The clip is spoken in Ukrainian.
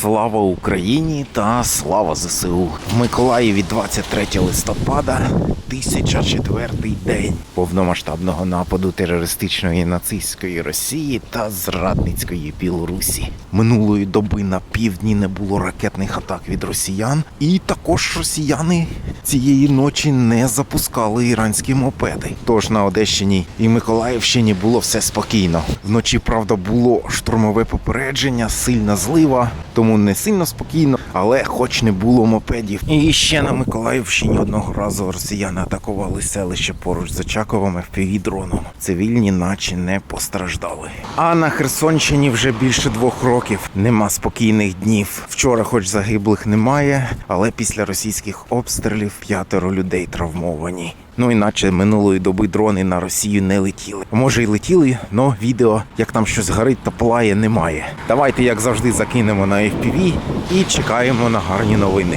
Слава Україні та слава ЗСУ. В Миколаєві 23 листопада, 1004 день повномасштабного нападу терористичної нацистської Росії та зрадницької Білорусі. Минулої доби на півдні не було ракетних атак від росіян, і також росіяни цієї ночі не запускали іранські мопеди. Тож на Одещині і Миколаївщині було все спокійно. Вночі, правда, було штурмове попередження, сильна злива, тому не сильно спокійно, але хоч не було мопедів. І ще на Миколаївщині одного разу росіяни атакували селище поруч з Очаковими впівдроном. Цивільні, наче не постраждали. А на Херсонщині вже більше двох років нема спокійних днів. Вчора, хоч загиблих немає, але після російських обстрілів п'ятеро людей травмовані. Ну іначе минулої доби дрони на Росію не летіли. Може й летіли, але відео, як там щось горить та плає, немає. Давайте, як завжди, закинемо на FPV і чекаємо на гарні новини.